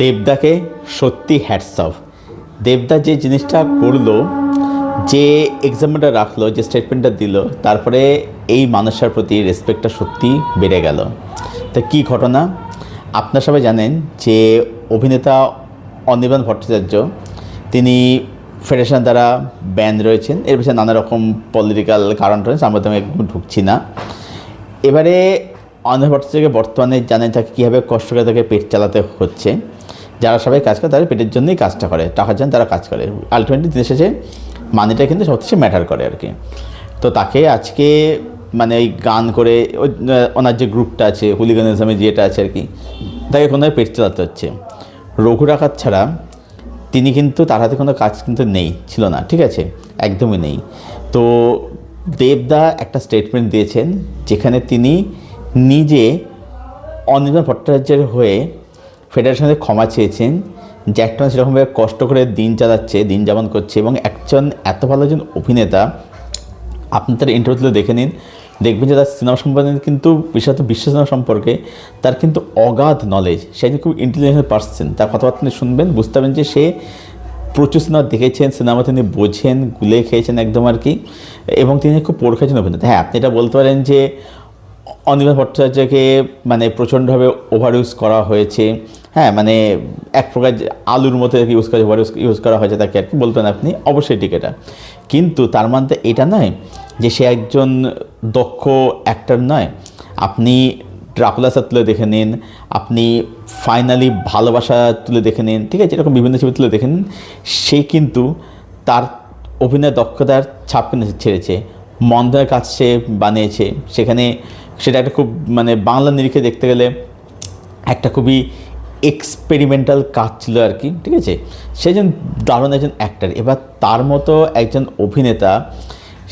দেবদাকে সত্যি hats off দেবদা যে জিনিসটা করল, যে এক্সামটা রাখল, যে স্টেটমেন্টটা দিল, তারপরে এই মানুষটার প্রতি রেসপেক্টটা সত্যি বেড়ে গেল। তা কী ঘটনা? আপনার সবাই জানেন যে অভিনেতা অনির্বাণ ভট্টাচার্য, তিনি ফেডারেশন দ্বারা ব্যান রয়েছেন। এর পিছনে নানা রকম পলিটিক্যাল কারণ রয়েছে, আমরা তো ঢুকছি না। এবারে অনির্বাণ থেকে বর্তমানে জানেন তাকে কীভাবে কষ্ট করে তাকে পেট চালাতে হচ্ছে। যারা সবাই কাজ করে তারা পেটের জন্যই কাজটা করে টাকার জন্য তারা কাজ করে। আলটিমেটলি দিন শেষে মানিটা কিন্তু সবচেয়ে ম্যাটার করে আর কি। তো তাকে আজকে মানে ওই গান করে ওই, ওনার যে গ্রুপটা আছে হুলিগানিজমে যেটা আছে আর কি, তাকে কোনোভাবে পেট চালাতে হচ্ছে। রঘু ডাকাত ছাড়া তিনি কিন্তু, তার হাতে কোনো কাজ কিন্তু নেই, ছিল না, ঠিক আছে? একদমই নেই। তো দেবদা একটা স্টেটমেন্ট দিয়েছেন, যেখানে তিনি নিজে অনির্বাণ ভট্টাচার্যের হয়ে ফেডারেশনের ক্ষমা চেয়েছেন মানুষ সেরকমভাবে কষ্ট করে দিন চালাচ্ছে, দিন যাপন করছে এবং একজন এত ভালো একজন অভিনেতা, আপনি তার ইন্টারভিউগুলো দেখে নিন। দেখবেন যে তার সিনেমা সম্পর্কে কিন্তু বিশেষত বিশ্ব সিনেমা সম্পর্কে, তার কিন্তু অগাধ নলেজ সে একজন খুব ইন্টেলিজেন্ট পার্সন তার কথাবার্তা শুনবেন, বুঝতে পারবেন যে সে প্রচুর সিনেমা দেখেছেন সিনেমা তিনি বোঝেন, গুলে খেয়েছেন একদম আর কি, এবং তিনি খুব পরীক্ষাছেন অভিনেতা। হ্যাঁ আপনি এটা বলতে পারেন যে অনির্বাণ ভট্টাচার্যকে মানে প্রচণ্ডভাবে ওভার ইউজ করা হয়েছে। হ্যাঁ মানে এক প্রকার আলুর মতো ইউজ করা ওভার ইউজ করা হয়েছে তাকে আর কি, বলতেন আপনি, অবশ্যই ঠিক এটা। কিন্তু তার মধ্যে এটা নয় যে সে একজন দক্ষ অ্যাক্টর নয়। আপনি ড্রাকুলা স্যার তুলে দেখে নিন, আপনি ফাইনালি ভালোবাসা তুলে দেখে নিন, ঠিক আছে, এরকম বিভিন্ন ছবি তুলে দেখে নিন, সে কিন্তু তার অভিনয় দক্ষতার ছাপ কিন্তু ছেড়েছে মন্দার কাজ সে বানিয়েছে। সেখানে সেটা একটা খুব মানে বাংলা নিরিখে দেখতে গেলে একটা খুবই এক্সপেরিমেন্টাল কাজ ছিল আর কি, ঠিক আছে? সে একজন দারুণ একজন অ্যাক্টার এবার তার মতো একজন অভিনেতা,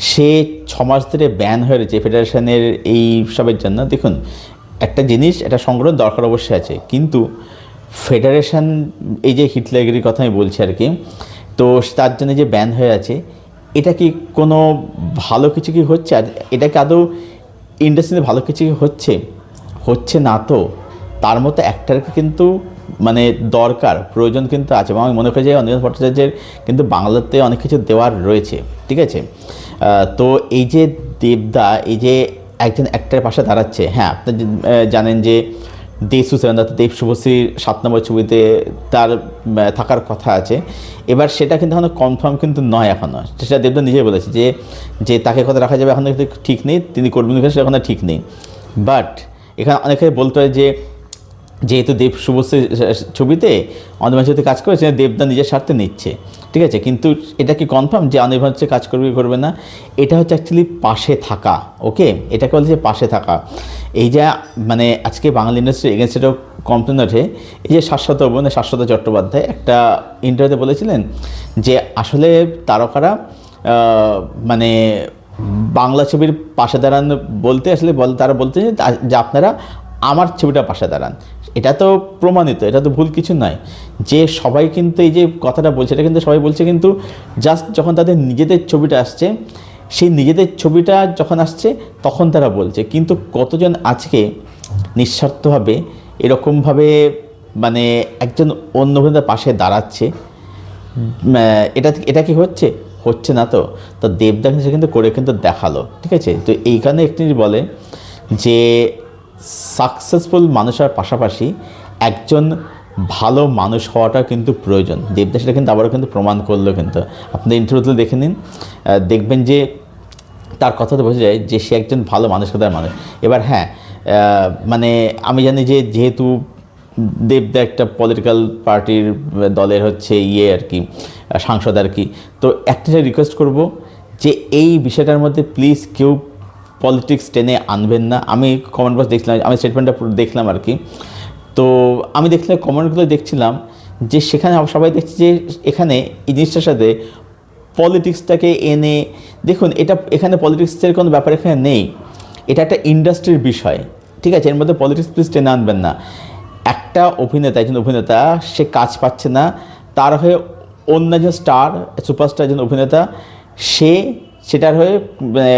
সে ছ মাস ধরে ব্যান হয়ে রয়েছে ফেডারেশনের এই সবের জন্য। দেখুন, একটা জিনিস এটা সংগ্রহ দরকার অবশ্যই আছে। কিন্তু ফেডারেশন এই যে হিটলারগিরির কথা আমি বলছি আর কি, তো তার জন্য যে ব্যান হয়ে আছে, এটা কি কোনো ভালো কিছু কি হচ্ছে? আর এটা কি আদৌ ইন্ডাস্ট্রিতে ভালো কিছু হচ্ছে হচ্ছে না তো? তার মতো অ্যাক্টারকে কিন্তু মানে দরকার, প্রয়োজন কিন্তু আছে। এবং আমি মনে করি যে অনিল ভট্টাচার্যের কিন্তু বাংলাতে অনেক কিছু দেওয়ার রয়েছে, ঠিক আছে? তো এই যে দেবদা, এই যে একজন অ্যাক্টারের পাশে দাঁড়াচ্ছে হ্যাঁ আপনি জানেন যে দেশু সেভেন, অর্থাৎ দেব শুভশ্রীর সাত নম্বর ছবিতে তার থাকার কথা আছে। এবার সেটা কিন্তু এখনও কনফার্ম কিন্তু নয় এখনও সেটা দেবদা নিজেই বলেছে যে যে তাকে কথা রাখা যাবে এখনও কিন্তু ঠিক নেই, তিনি করবেন সেটা এখনও ঠিক নেই। বাট এখানে অনেকে বলতে হয় যে যেহেতু দেব শুভশ্রী ছবিতে অনির্বাণ সাথে কাজ করে সেটা দেবদা নিজের স্বার্থে নিচ্ছে। ঠিক আছে? কিন্তু এটা কি কনফার্ম যে অনির্বাণ হচ্ছে কাজ করবে করবে না? এটা হচ্ছে অ্যাকচুয়ালি পাশে থাকা ওকে এটাকে বলছে যে পাশে থাকা। এই যে মানে আজকে বাঙালি ইন্ডাস্ট্রি এগেনস্ট এটাও কমপ্লেন ওঠে এই যে শাশ্বত মানে শাশ্বত চট্টোপাধ্যায় একটা ইন্টারভিউতে বলেছিলেন যে আসলে তারকারা মানে বাংলা ছবির পাশে দাঁড়ান বলতে আসলে বল, তারা বলতে যে আপনারা আমার ছবিটা পাশে দাঁড়ান। এটা তো প্রমাণিত, এটা তো ভুল কিছু নয় যে সবাই কিন্তু এই যে কথাটা বলছে, এটা কিন্তু সবাই বলছে কিন্তু জাস্ট যখন তাদের নিজেদের ছবিটা আসছে, সেই নিজেদের ছবিটা যখন আসছে, তখন তারা বলছে। কিন্তু কতজন আজকে নিঃস্বার্থভাবে এরকমভাবে মানে একজন অন্য অভিনেতার পাশে দাঁড়াচ্ছে? এটা এটা কি হচ্ছে? হচ্ছে না তো। তো দেবদা সে কিন্তু করে কিন্তু দেখাল, ঠিক আছে? তো এইখানে একটি বলে যে সাকসেসফুল মানুষের পাশাপাশি একজন ভালো মানুষ হওয়াটা কিন্তু প্রয়োজন। দেবদা সেটা কিন্তু আবারও কিন্তু প্রমাণ করল কিন্তু। আপনি ইন্টারভিউতে দেখে নিন। দেখবেন যে তার কথাতে বোঝা যায় যে সে একজন ভালো মানুষ কথার মানুষ। এবার হ্যাঁ মানে আমি জানি যে যেহেতু দেবদা একটা পলিটিক্যাল পার্টির দলের হচ্ছে ইয়ে আর কি, সাংসদ আর কি, তো একটা রিকোয়েস্ট করব যে এই বিষয়টার মধ্যে প্লিজ কেউ পলিটিক্স টেনে আনবেন না। আমি কমেন্ট বক্স দেখছিলাম, আমি স্টেটমেন্টটা দেখলাম আর কি। তো আমি দেখলাম কমেন্টগুলো দেখছিলাম যে সেখানে সবাই দেখছি যে এখানে এই জিনিসটার সাথে পলিটিক্সটাকে এনে, দেখুন এটা এখানে পলিটিক্সের কোনো ব্যাপার এখানে নেই। এটা একটা ইন্ডাস্ট্রির বিষয়, ঠিক আছে? এর মধ্যে পলিটিক্স প্লিজ টেনে আনবেন না। একটা অভিনেতা, একজন অভিনেতা, সে কাজ পাচ্ছে না। তার হয়ে অন্য একজন স্টার সুপারস্টার একজন অভিনেতা, সে সেটার হয়ে মানে,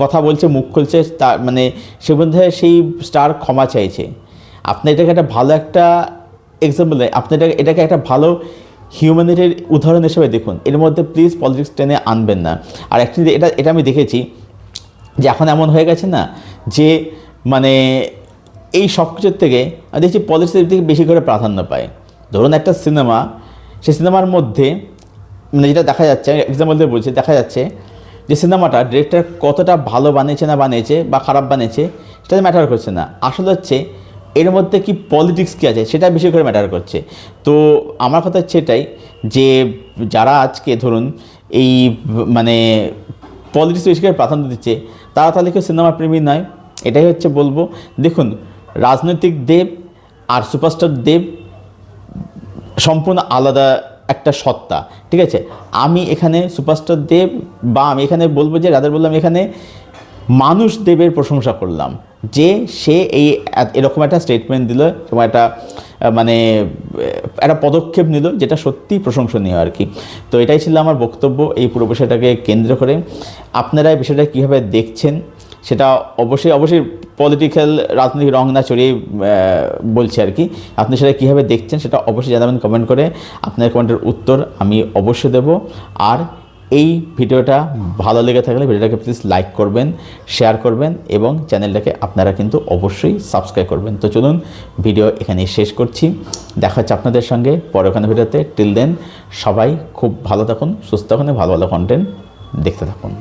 কথা বলছে মুখ খুলছে তার মানে সে মধ্যে সেই স্টার ক্ষমা চাইছে। আপনি এটাকে একটা ভালো একটা এক্সাম্পল দেয় আপনি এটা এটাকে একটা ভালো হিউম্যানিটির উদাহরণ হিসেবে দেখুন। এর মধ্যে প্লিজ পলিটিক্স টেনে আনবেন না। আর অ্যাকচুয়ালি এটা এটা আমি দেখেছি যে এখন এমন হয়ে গেছে না যে মানে এই সব কিছুর থেকে আমি দেখছি পলিটিক্সের দিকে বেশি করে প্রাধান্য পায়। ধরুন একটা সিনেমা সেই সিনেমার মধ্যে মানে যেটা দেখা যাচ্ছে এক্সাম্পল দিয়ে বলছি দেখা যাচ্ছে যে সিনেমাটা ডিরেক্টর কতটা ভালো বানিয়েছে না বানিয়েছে বা খারাপ বানিয়েছে, সেটা ম্যাটার করছে না। আসলে হচ্ছে, এর মধ্যে কি পলিটিক্স কী আছে সেটা বেশি করে ম্যাটার করছে। তো আমার কথা হচ্ছে এটাই যে, যারা আজকে ধরুন এই মানে পলিটিক্স বেশি করে প্রাধান্য দিচ্ছে, তারা তাহলে কেউ সিনেমা প্রেমী নয়। এটাই হচ্ছে বলব। দেখুন, রাজনৈতিক দেব আর সুপারস্টার দেব সম্পূর্ণ আলাদা একটা সত্তা, ঠিক আছে? আমি এখানে সুপারস্টার দেব বা আমি এখানে বলব যে রাদার বললাম, এখানে মানুষ দেবের প্রশংসা করলাম, যে সে এই এরকম একটা স্টেটমেন্ট দিল এবং একটা মানে একটা পদক্ষেপ নিল যেটা সত্যি প্রশংসনীয় আর কি। তো এটাই ছিল আমার বক্তব্য, এই পুরো বিষয়টাকে কেন্দ্র করে। আপনারা এই বিষয়টা কীভাবে দেখছেন? সেটা অবশ্যই অবশ্যই পলিটিক্যাল রাজনৈতিক রং না চড়িয়ে বলছি আর কি। আপনি সেটা কীভাবে দেখছেন সেটা অবশ্যই জানাবেন কমেন্ট করে। আপনার কমেন্টের উত্তর আমি অবশ্যই দেব। আর এই ভিডিওটা ভালো লেগে থাকলে ভিডিওটাকে প্লিজ লাইক করবেন শেয়ার করবেন এবং চ্যানেলটাকে আপনারা কিন্তু অবশ্যই সাবস্ক্রাইব করবেন। তো চলুন ভিডিও এখানেই শেষ করছি। দেখা হচ্ছে আপনাদের সঙ্গে পরে ওখানে ভিডিওতে। টিল দেন সবাই খুব ভালো থাকুন, সুস্থ থাকুন ভালো ভালো কন্টেন্ট দেখতে থাকুন।